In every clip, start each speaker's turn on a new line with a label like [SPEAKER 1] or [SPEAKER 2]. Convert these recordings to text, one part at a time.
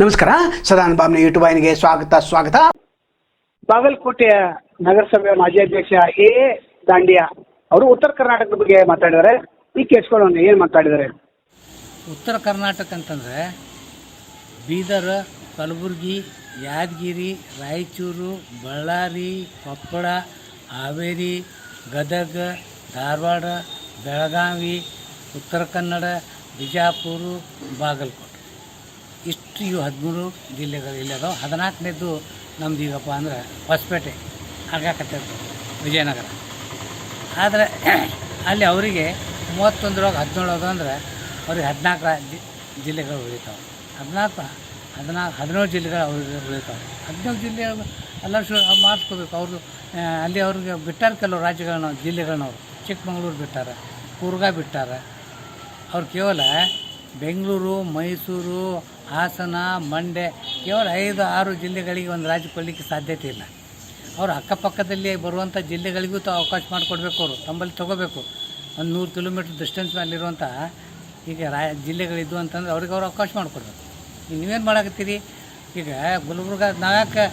[SPEAKER 1] ನಮಸ್ಕಾರ. ಸದಾನಂದ ಬಾಬ್ನ ಯೂಟ್ಯೂಬ್ ವಾಹಿನಿಗೆ ಸ್ವಾಗತ ಸ್ವಾಗತ.
[SPEAKER 2] ಬಾಗಲಕೋಟೆಯ ನಗರಸಭೆಯ ಮಾಜಿ ಅಧ್ಯಕ್ಷ ಎ. ಎ ದಾಂಡಿಯಾ ಅವರು ಉತ್ತರ ಕರ್ನಾಟಕದ ಬಗ್ಗೆ ಮಾತಾಡಿದ್ದಾರೆ. ಈ ಕೇಳಿಸ್ಕೊಳ್ಳೋಣ ಏನು ಮಾತಾಡಿದ್ದಾರೆ?
[SPEAKER 3] ಉತ್ತರ ಕರ್ನಾಟಕ ಅಂತಂದರೆ ಬೀದರ್ ಕಲಬುರಗಿ ಯಾದಗಿರಿ ರಾಯಚೂರು ಬಳ್ಳಾರಿ ಕೊಪ್ಪಳ ಹಾವೇರಿ ಗದಗ ಧಾರವಾಡ ಬೆಳಗಾವಿ ಉತ್ತರ ಕನ್ನಡ ಬಿಜಾಪುರ ಬಾಗಲಕೋಟೆ. ಇಷ್ಟು ಇವು ಹದಿಮೂರು ಜಿಲ್ಲೆಗಳು ಇಲ್ಲಿ ಅದಾವೆ. ಹದಿನಾಲ್ಕನೇದು ನಮ್ದು ಈಗಪ್ಪ ಅಂದ್ರೆ ಹೊಸಪೇಟೆ ಆಗಾಕತ್ತೈತೆ ವಿಜಯನಗರ. ಆದರೆ ಅಲ್ಲಿ ಅವರಿಗೆ ಮೂವತ್ತೊಂದರೊಳಗೆ ಹದಿನೇಳು ಅಂದ್ರೆ ಅವ್ರಿಗೆ ಹದಿನಾಲ್ಕು ಜಿಲ್ಲೆಗಳು ಉಳಿತಾವೆ. ಹದಿನಾಲ್ಕು ಹದಿನಾಲ್ಕು, ಹದಿನೇಳು ಜಿಲ್ಲೆಗಳು ಅವ್ರಿಗೆ ಉಳಿತಾವೆ. ಹದಿನೇಳು ಜಿಲ್ಲೆ ಎಲ್ಲ ಶು ಮಾಡಿಸ್ಕೋಬೇಕು. ಅವರು ಅಲ್ಲಿ ಅವ್ರಿಗೆ ಬಿಟ್ಟಾರೆ ಕೆಲವು ರಾಜ್ಯಗಳನ್ನ ಜಿಲ್ಲೆಗಳನ್ನವ್ರು ಚಿಕ್ಕಮಗಳೂರು ಬಿಟ್ಟಾರೆ, ಕೂರ್ಗ ಬಿಟ್ಟಾರೆ. ಅವ್ರು ಕೇವಲ ಬೆಂಗಳೂರು, ಮೈಸೂರು ಹಾಸನ, ಮಂಡ್ಯ, ಕೇವಲ ಐದು, ಆರು ಜಿಲ್ಲೆಗಳಿಗೆ ಒಂದು ರಾಜ್ಯ ಕೊಡಲಿಕ್ಕೆ ಸಾಧ್ಯತೆ ಇಲ್ಲ. ಅವರು ಅಕ್ಕಪಕ್ಕದಲ್ಲಿ ಬರುವಂಥ ಜಿಲ್ಲೆಗಳಿಗೂ ತಾವು ಅವಕಾಶ ಮಾಡಿಕೊಡ್ಬೇಕು ಅವರು. ತಮ್ಮಲ್ಲಿ ತೊಗೋಬೇಕು. ಒಂದು ನೂರು ಕಿಲೋಮೀಟ್ರ್ ಡಿಸ್ಟೆನ್ಸ್ ಮೇಲಿರುವಂಥ ಈಗ ರಾ, ಜಿಲ್ಲೆಗಳಿದ್ದು ಅಂತಂದ್ರೆ ಅವ್ರಿಗೆ ಅವ್ರು ಅವಕಾಶ ಮಾಡಿಕೊಡ್ಬೇಕು. ಈಗ ನೀವೇನು ಮಾಡಾಕತ್ತೀರಿ? ಈಗ ಗುಲ್ಬರ್ಗ ನಾವ್ಯಾಕೆ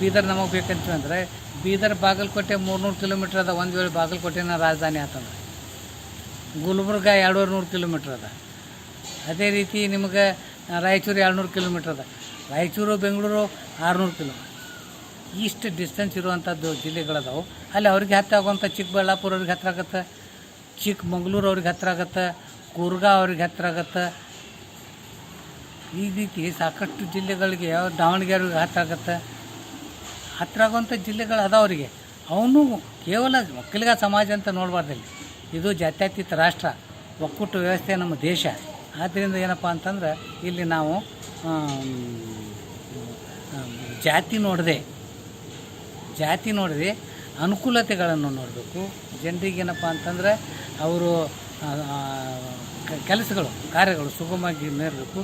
[SPEAKER 3] ಬೀದರ್ ನಮಗೆ ಬೇಕಂತಂದರೆ ಬೀದರ್ ಬಾಗಲಕೋಟೆ ಮೂರ್ನೂರು ಕಿಲೋಮೀಟ್ರ್ ಅದ, ಒಂದು ವೇಳೆ ಬಾಗಲಕೋಟೆನ ರಾಜಧಾನಿ ಆತಂದ್ರೆ. ಗುಲ್ಬರ್ಗ ಎರಡೂವರೆ ನೂರು ಕಿಲೋಮೀಟ್ರ್ ಅದ. ಅದೇ ರೀತಿ ನಿಮಗೆ ರಾಯಚೂರು ಎರಡುನೂರು ಕಿಲೋಮೀಟ್ರ್ ಅದ. ರಾಯಚೂರು, ಬೆಂಗಳೂರು ಆರುನೂರು ಕಿಲೋಮೀಟ್ರ್. ಇಷ್ಟು ಡಿಸ್ಟೆನ್ಸ್ ಇರುವಂಥದ್ದು ಜಿಲ್ಲೆಗಳದಾವು. ಅಲ್ಲಿ ಅವ್ರಿಗೆ ಹತ್ತಿರ ಆಗುವಂಥ ಚಿಕ್ಕಬಳ್ಳಾಪುರ ಅವ್ರಿಗೆ ಹತ್ತಿರ ಆಗತ್ತೆ, ಚಿಕ್ಕಮಗಳೂರು ಅವ್ರಿಗೆ ಹತ್ತಿರ ಆಗತ್ತೆ, ಕೂರ್ಗ ಅವ್ರಿಗೆ ಹತ್ತಿರ ಆಗತ್ತೆ. ಈ ರೀತಿ ಸಾಕಷ್ಟು ಜಿಲ್ಲೆಗಳಿಗೆ ಯಾವ ದಾವಣಗೆರೆಗೆ ಹತ್ತಿರ ಆಗತ್ತೆ. ಹತ್ತಿರ ಆಗುವಂಥ ಜಿಲ್ಲೆಗಳು ಅವರಿಗೆ. ಅವನು ಕೇವಲ ಒಕ್ಕಲಿಗ ಸಮಾಜ ಅಂತ ನೋಡಬಾರ್ದಲ್ಲಿ ಇದು ಜಾತ್ಯತೀತ ರಾಷ್ಟ್ರ. ಒಕ್ಕೂಟ ವ್ಯವಸ್ಥೆ ನಮ್ಮ ದೇಶ. ಆದ್ದರಿಂದ ಏನಪ್ಪ ಅಂತಂದ್ರೆ, ಇಲ್ಲಿ ನಾವು ಜಾತಿ ನೋಡದೆ ಜಾತಿ ನೋಡದೆ ಅನುಕೂಲತೆಗಳನ್ನು ನೋಡಬೇಕು. ಜನರಿಗೆ ಏನಪ್ಪ ಅಂತಂದರೆ, ಅವರು ಕೆಲಸಗಳು, ಕಾರ್ಯಗಳು ಸುಗಮವಾಗಿ ನೀಡಬೇಕು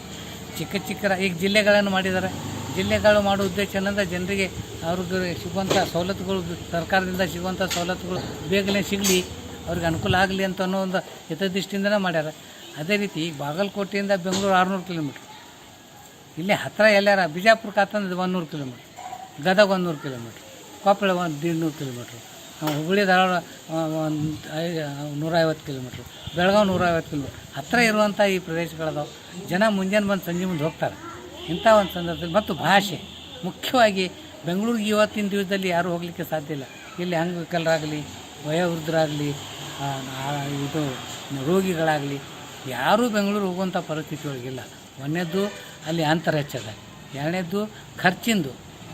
[SPEAKER 3] ಚಿಕ್ಕ ಚಿಕ್ಕ ಈಗ ಜಿಲ್ಲೆಗಳನ್ನು ಮಾಡಿದ್ದಾರೆ. ಜಿಲ್ಲೆಗಳು ಮಾಡೋ ಉದ್ದೇಶ ಏನಂದ್ರೆ, ಜನರಿಗೆ ಅವ್ರಿಗೆ ಸಿಗುವಂಥ ಸವಲತ್ತುಗಳು, ಸರ್ಕಾರದಿಂದ ಸಿಗುವಂಥ ಸವಲತ್ತುಗಳು ಬೇಗನೆ ಸಿಗಲಿ, ಅವ್ರಿಗೆ ಅನುಕೂಲ ಆಗಲಿ ಅಂತ ಅನ್ನೋ ಒಂದು ಹಿತದೃಷ್ಟಿಯಿಂದನೇ ಮಾಡ್ಯಾರ. ಅದೇ ರೀತಿ ಬಾಗಲಕೋಟೆಯಿಂದ ಬೆಂಗಳೂರು ಆರುನೂರು ಕಿಲೋಮೀಟ್ರ್. ಇಲ್ಲಿ ಹತ್ತಿರ ಎಲ್ಲಾರ ಬಿಜಾಪುರ ಆತಂದ್ರೆ ಒಂದು ನೂರು ಕಿಲೋಮೀಟ್ರ್. ಗದಗ ಒಂದು ನೂರು ಕಿಲೋಮೀಟ್ರ್. ಕೊಪ್ಪಳ ಒಂದು ನೂರು ಕಿಲೋಮೀಟ್ರ್. ಹುಬ್ಬಳ್ಳಿ ಧಾರವಾಡ ಒಂದು ನೂರೈವತ್ತು ಕಿಲೋಮೀಟ್ರ್. ಬೆಳಗಾವಿ ನೂರೈವತ್ತು ಕಿಲೋಮೀಟ್ರ್. ಹತ್ತಿರ ಇರುವಂಥ ಈ ಪ್ರದೇಶಗಳದಾವೆ. ಜನ ಮುಂಜಾನೆ ಬಂದು ಸಂಜೆ ಮುಂದೆ ಹೋಗ್ತಾರೆ. ಇಂಥ ಒಂದು ಸಂದರ್ಭದಲ್ಲಿ ಮತ್ತು ಭಾಷೆ. ಮುಖ್ಯವಾಗಿ ಬೆಂಗಳೂರಿಗೆ ಇವತ್ತಿನ ದಿವಸದಲ್ಲಿ ಯಾರೂ ಹೋಗಲಿಕ್ಕೆ ಸಾಧ್ಯ ಇಲ್ಲ. ಇಲ್ಲಿ ಅಂಗವಿಕಲರಾಗಲಿ ವಯೋವೃದ್ಧರಾಗಲಿ ಇದು, ರೋಗಿಗಳಾಗಲಿ ಯಾರೂ ಬೆಂಗಳೂರು ಹೋಗುವಂಥ ಪರಿಸ್ಥಿತಿ ಒಳಗಿಲ್ಲ. ಒಂದನೇದ್ದು ಅಲ್ಲಿ ಅಂತರ ಹೆಚ್ಚದ ಎರಡನೇದ್ದು ಖರ್ಚಿಂದು,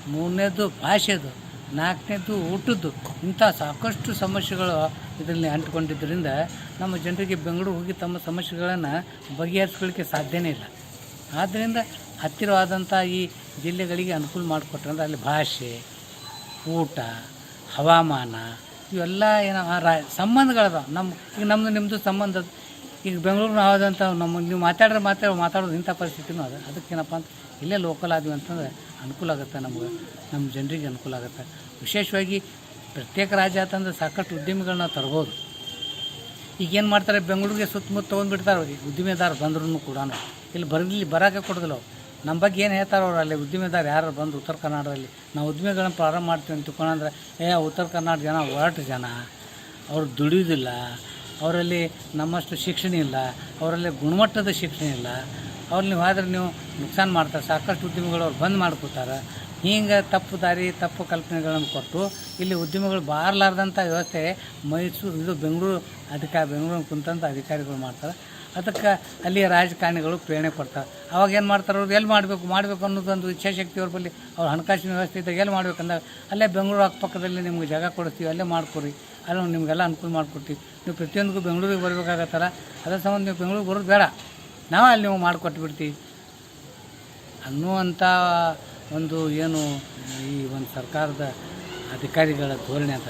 [SPEAKER 3] ಮೂರನೇದ್ದು ಭಾಷೆದು, ನಾಲ್ಕನೇದ್ದು ಊಟದ್ದು. ಇಂಥ ಸಾಕಷ್ಟು ಸಮಸ್ಯೆಗಳು ಇದರಲ್ಲಿ ಅಂಟಿಕೊಂಡಿದ್ದರಿಂದ ನಮ್ಮ ಜನರಿಗೆ ಬೆಂಗಳೂರು ಹೋಗಿ ತಮ್ಮ ಸಮಸ್ಯೆಗಳನ್ನು ಬಗೆಹರಿಸ್ಕೊಳ್ಳಿಕ್ಕೆ ಸಾಧ್ಯನೇ ಇಲ್ಲ. ಆದ್ದರಿಂದ ಹತ್ತಿರವಾದಂಥ ಈ ಜಿಲ್ಲೆಗಳಿಗೆ ಅನುಕೂಲ ಮಾಡಿಕೊಟ್ರಂದ್ರೆ ಅಲ್ಲಿ ಭಾಷೆ, ಊಟ, ಹವಾಮಾನ, ಇವೆಲ್ಲ ಏನೋ ರಾ, ಸಂಬಂಧಗಳದಾವೆ. ನಮ್ಮ ಈಗ ನಮ್ಮದು ನಿಮ್ಮದು ಸಂಬಂಧ ಈಗ ಬೆಂಗಳೂರು ಆದಂಥ ನಮ್ಮ ನೀವು ಮಾತಾಡ್ರೆ ಮಾತ್ರ ಮಾತಾಡೋದು ಇಂಥ ಪರಿಸ್ಥಿತಿನೂ ಅದು. ಅದಕ್ಕೇನಪ್ಪ ಅಂತ ಇಲ್ಲೇ ಲೋಕಲ್ ಆದ್ವಿ ಅಂತಂದ್ರೆ ಅನುಕೂಲ ಆಗುತ್ತೆ ನಮ್ಗೆ. ನಮ್ಮ ಜನರಿಗೆ ಅನುಕೂಲ ಆಗುತ್ತೆ. ವಿಶೇಷವಾಗಿ ಪ್ರತ್ಯೇಕ ರಾಜ್ಯ ಅಂತಂದ್ರೆ ಸಾಕಷ್ಟು ಉದ್ಯಮಿಗಳನ್ನ ತರ್ಬೋದು. ಈಗೇನು ಮಾಡ್ತಾರೆ? ಬೆಂಗಳೂರಿಗೆ ಸುತ್ತಮುತ್ತ ತೊಗೊಂಡ್ಬಿಡ್ತಾರೆ ಅವ್ರಿಗೆ. ಉದ್ದಿಮೆದಾರ ಬಂದ್ರೂ ಕೂಡ ಇಲ್ಲಿ ಬರಲಿ ಬರೋಕೆ ಕೊಡೋದಿಲ್ಲ ಅವ್ರು. ನಮ್ಮ ಬಗ್ಗೆ ಏನು ಹೇಳ್ತಾರೆ ಅವ್ರು ಅಲ್ಲಿ ಉದ್ದಿಮೆದಾರ ಯಾರು ಬಂದು ಉತ್ತರ ಕರ್ನಾಟಕದಲ್ಲಿ. ನಾವು ಉದ್ದಿಮೆಗಳನ್ನ ಪ್ರಾರಂಭ ಮಾಡ್ತೀವಿ ಅಂತ ತಿಳ್ಕೊಂಡ್ರೆ ಏ, ಉತ್ತರ ಕರ್ನಾಟಕ ಜನ ಒರಟು ಜನ, ಅವ್ರು ದುಡಿಯೋದಿಲ್ಲ ಅವರಲ್ಲಿ ನಮ್ಮಷ್ಟು ಶಿಕ್ಷಣ ಇಲ್ಲ, ಅವರಲ್ಲಿ ಗುಣಮಟ್ಟದ ಶಿಕ್ಷಣ ಇಲ್ಲ, ಅವ್ರು ನೀವು ಆದರೆ ನೀವು ನುಕ್ಸಾನ್ ಮಾಡ್ತಾರೆ, ಸಾಕಷ್ಟು ಉದ್ಯಮಿಗಳು ಅವ್ರು ಬಂದ್ ಮಾಡ್ಕೋತಾರೆ ಹಿಂಗೆ ತಪ್ಪು ದಾರಿ, ತಪ್ಪು ಕಲ್ಪನೆಗಳನ್ನು ಕೊಟ್ಟು ಇಲ್ಲಿ ಉದ್ಯಮಿಗಳು ಬಾರಲಾರ್ದಂಥ ವ್ಯವಸ್ಥೆ ಮೈಸೂರು, ಇದು ಬೆಂಗಳೂರು ಅಧಿಕಾರಿ ಬೆಂಗಳೂರು ಕುಂತಂಥ ಅಧಿಕಾರಿಗಳು ಮಾಡ್ತಾರೆ. ಅದಕ್ಕೆ ಅಲ್ಲಿಯ ರಾಜಕಾರಣಿಗಳು ಪ್ರೇರಣೆ ಕೊಡ್ತಾರೆ. ಅವಾಗ ಏನು ಮಾಡ್ತಾರೆ ಅವ್ರು? ಎಲ್ಲಿ ಮಾಡಬೇಕು? ಮಾಡಬೇಕು ಅನ್ನೋದೊಂದು ಇಚ್ಛಾಶಕ್ತಿ ಅವ್ರ ಬಳಿ. ಅವ್ರ ಹಣಕಾಸಿನ ವ್ಯವಸ್ಥೆ ಇದ್ದಾಗ ಎಲ್ಲಿ ಮಾಡ್ಬೇಕಂದಾಗ ಅಲ್ಲೇ ಬೆಂಗಳೂರು ಅಕ್ಕಪಕ್ಕದಲ್ಲಿ ನಿಮ್ಗೆ ಜಾಗ ಕೊಡ್ತೀವಿ ಅಲ್ಲೇ ಮಾಡ್ಕೊರಿ ಅಲ್ಲಿ ನಿಮಗೆಲ್ಲ ಅನುಕೂಲ ಮಾಡಿಕೊಡ್ತೀವಿ. ನೀವು ಪ್ರತಿಯೊಂದಕ್ಕೂ ಬೆಂಗಳೂರಿಗೆ ಬರಬೇಕಾಗತ್ತಲ್ಲ? ಅದರ ಸಂಬಂಧ ನೀವು ಬೆಂಗಳೂರಿಗೆ ಬರೋದು ಬೇಡ. ನಾವು ಅಲ್ಲಿ ನೀವು ಮಾಡಿಕೊಟ್ಬಿಡ್ತೀವಿ. ಅನ್ನುವಂಥ ಒಂದು ಏನು ಈ ಒಂದು ಸರ್ಕಾರದ ಅಧಿಕಾರಿಗಳ ಧೋರಣೆ ಅಂತ,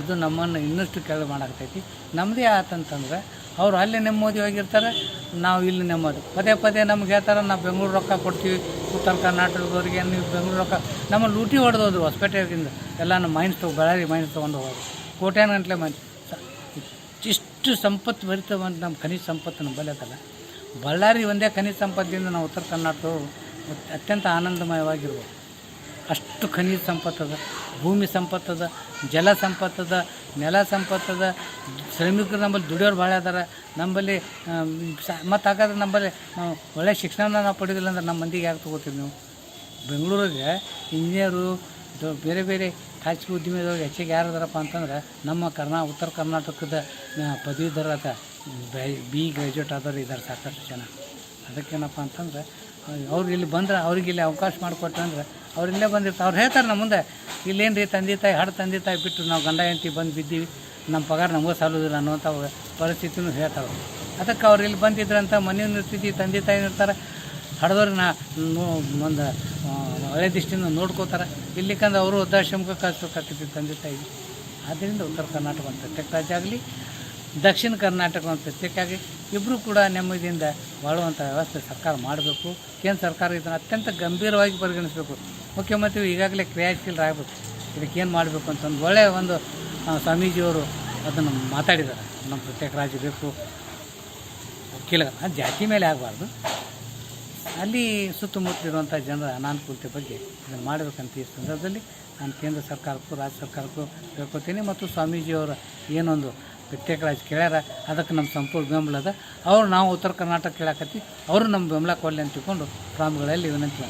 [SPEAKER 3] ಇದು ನಮ್ಮನ್ನು ಇನ್ನಷ್ಟು ಕೆಳಗೆ ಮಾಡಾಕ್ತೈತಿ. ನಮ್ಮದೇ ಆತಂತಂದ್ರೆ, ಅವರು ಅಲ್ಲಿ ನೆಮ್ಮದಿಯಾಗಿರ್ತಾರೆ ನಾವು ಇಲ್ಲಿ ನೆಮ್ಮದಿ. ಪದೇ ಪದೇ ನಮ್ಗೆ ಹೇಳ್ತಾರೆ, ನಾವು ಬೆಂಗಳೂರು ರೊಕ್ಕ ಕೊಡ್ತೀವಿ. ಉತ್ತರ ಕರ್ನಾಟಕದವ್ರಿಗೆ ನೀವು ಬೆಂಗಳೂರು ರೊಕ್ಕ. ನಮ್ಮ ಲೂಟಿ ಹೊಡೆದೋದು ಹೊಸಪೇಟೆಯಿಂದ ಎಲ್ಲ ನಮ್ಮ ಮೈನ್ಸ್ ತೊಗೊ, ಬಳ್ಳಾರಿ ಮೈನ್ಸ್ ತೊಗೊಂಡು ಹೋಗೋದು ಕೋಟ್ಯಾನ ಗಂಟಲೆ ಮೈನ್ಸ್. ಇಷ್ಟು ಸಂಪತ್ತು ಭರಿತ ಒಂದು ನಮ್ಮ ಖನಿಜ ಸಂಪತ್ತು ನಮ್ಮ ಬಳ್ಳಾರಿ ಒಂದೇ ಖನಿಜ ಸಂಪತ್ತಿಂದ ನಾವು ಉತ್ತರ ಕರ್ನಾಟಕವು ಅತ್- ಅತ್ಯಂತ ಆನಂದಮಯವಾಗಿರ್ಬೋದು. ಅಷ್ಟು ಖನಿಜ ಸಂಪತ್ತದ, ಭೂಮಿ ಸಂಪತ್ತದ, ಜಲ ಸಂಪತ್ತದ, ನೆಲ ಸಂಪತ್ತದ, ಶ್ರಮಿಕರು ನಮ್ಮಲ್ಲಿ ದುಡಿಯೋರು ಭಾಳ ಅದಾರ. ನಮ್ಮಲ್ಲಿ ಮತ್ತು ಹಾಗಾದ್ರೆ ನಮ್ಮಲ್ಲಿ ಒಳ್ಳೆಯ ಶಿಕ್ಷಣ ನಾವು ಪಡೆದಿಲ್ಲ ಅಂದ್ರೆ ನಮ್ಮ ಮಂದಿಗೆ ಯಾಕೆ ತೊಗೋತೀವಿ ನೀವು? ಬೆಂಗಳೂರಿಗೆ ಇಂಜಿನಿಯರು ಬೇರೆ ಬೇರೆ ಖಾಸಗಿ ಉದ್ಯಮದವ್ರು ಹೆಚ್ಚಿಗೆ ಯಾರು ಅದಾರಪ್ಪ ಅಂತಂದ್ರೆ ನಮ್ಮ ಕರ್ನಾ, ಉತ್ತರ ಕರ್ನಾಟಕದ ಪದವೀಧರ ಬಿ ಗ್ರ್ಯಾಜುಯೇಟ್ ಆದವ್ರು ಇದ್ದಾರೆ ಸಾಕಷ್ಟು ಜನ. ಅದಕ್ಕೇನಪ್ಪ ಅಂತಂದ್ರೆ, ಅವ್ರು ಇಲ್ಲಿ ಬಂದ್ರೆ ಅವ್ರಿಗೆ ಇಲ್ಲಿ ಅವಕಾಶ ಮಾಡಿಕೊಟ್ಟಂದ್ರೆ ಅವ್ರು ಇಲ್ಲೇ ಬಂದಿರ್ತಾರೆ. ಅವ್ರು ಹೇಳ್ತಾರೆ ನಮ್ಮ ಮುಂದೆ ಇಲ್ಲೇನು ರೀ ತಂದೆ ತಾಯಿ, ಹಾಡು ತಂದೆ ತಾಯಿ ಬಿಟ್ಟು ನಾವು ಗಂಡ ಹೆಂಡತಿ ಬಂದು ಬಿದ್ದೀವಿ, ನಮ್ಮ ಪಗಾರ ನಮಗೂ ಸಾಲೋದಿಲ್ಲ ಅನ್ನುವಂಥ ಪರಿಸ್ಥಿತಿನೂ ಹೇಳ್ತಾರೆ. ಅದಕ್ಕೆ ಅವ್ರು ಇಲ್ಲಿ ಬಂದಿದ್ರಂತ ಮನೆಯೂ ಇರ್ತಿದ್ವಿ ತಂದೆ ತಾಯಿ ಇರ್ತಾರೆ. ಹಡ್ದವ್ರನ್ನ ಒಂದು ಒಳ್ಳೆ ದೃಷ್ಟಿಯಿಂದ ನೋಡ್ಕೋತಾರೆ. ಇಲ್ಲಿಕಂದ್ರೆ ಅವರು ವೃದ್ಧಾಶ್ರಮಕ್ಕೆ ಕಳಿಸ್ಬೇಕಾಗ್ತಿತ್ತು ತಂದೆ ತಾಯಿಗೆ ಆದ್ದರಿಂದ ಉತ್ತರ ಕರ್ನಾಟಕ ಒಂದು ಪ್ರತ್ಯೇಕ ರಾಜ್ಯ ಆಗಲಿ, ದಕ್ಷಿಣ ಕರ್ನಾಟಕ ಒಂದು ಪ್ರತ್ಯೇಕಾಗಿ ಇಬ್ಬರು ಕೂಡ ನೆಮ್ಮದಿಯಿಂದ ಬಾಳುವಂಥ ವ್ಯವಸ್ಥೆ ಸರ್ಕಾರ ಮಾಡಬೇಕು. ಕೇಂದ್ರ ಸರ್ಕಾರ ಇದನ್ನು ಅತ್ಯಂತ ಗಂಭೀರವಾಗಿ ಪರಿಗಣಿಸಬೇಕು. ಮುಖ್ಯಮಂತ್ರಿ ಈಗಾಗಲೇ ಕ್ರಿಯಾಶೀಲರಾಗಬೇಕು. ಏನು ಮಾಡಬೇಕು ಅಂತ ಒಂದು ಒಳ್ಳೆಯ ಒಂದು ಸ್ವಾಮೀಜಿಯವರು ಅದನ್ನು ಮಾತಾಡಿದ್ದಾರೆ. ನಮ್ಮ ಪ್ರತ್ಯೇಕ ರಾಜ್ಯ ಬೇಕು. ವಕೀಲ ಜಾತಿ ಮೇಲೆ ಆಗಬಾರ್ದು. ಅಲ್ಲಿ ಸುತ್ತಮುತ್ತಲಿರುವಂಥ ಜನರ ಅನಾನುಕೂಲತೆ ಬಗ್ಗೆ ಇದನ್ನು ಮಾಡಬೇಕಂತ ಈ ಸಂದರ್ಭದಲ್ಲಿ ನಾನು ಕೇಂದ್ರ ಸರ್ಕಾರಕ್ಕೂ, ರಾಜ್ಯ ಸರ್ಕಾರಕ್ಕೂ ಹೇಳ್ಕೊತೀನಿ ಮತ್ತು ಸ್ವಾಮೀಜಿಯವರ ಏನೊಂದು ರಾಜ್ಯ ಕೇಳ್ಯಾರ, ಅದಕ್ಕೆ ನಮ್ಮ ಸಂಪೂರ್ಣ ಬೆಂಬಲ ಅದ. ಅವ್ರು ನಾವು ಉತ್ತರ ಕರ್ನಾಟಕ ಕೇಳಾಕತ್ತಿ, ಅವರು ನಮ್ಮ ಬೆಂಬಲ ಕೊಡಲಿ ಅಂತ ತಿಳ್ಕೊಂಡು ಫಾರ್ಮ್ಗಳಲ್ಲಿ ವಿನಂತಿ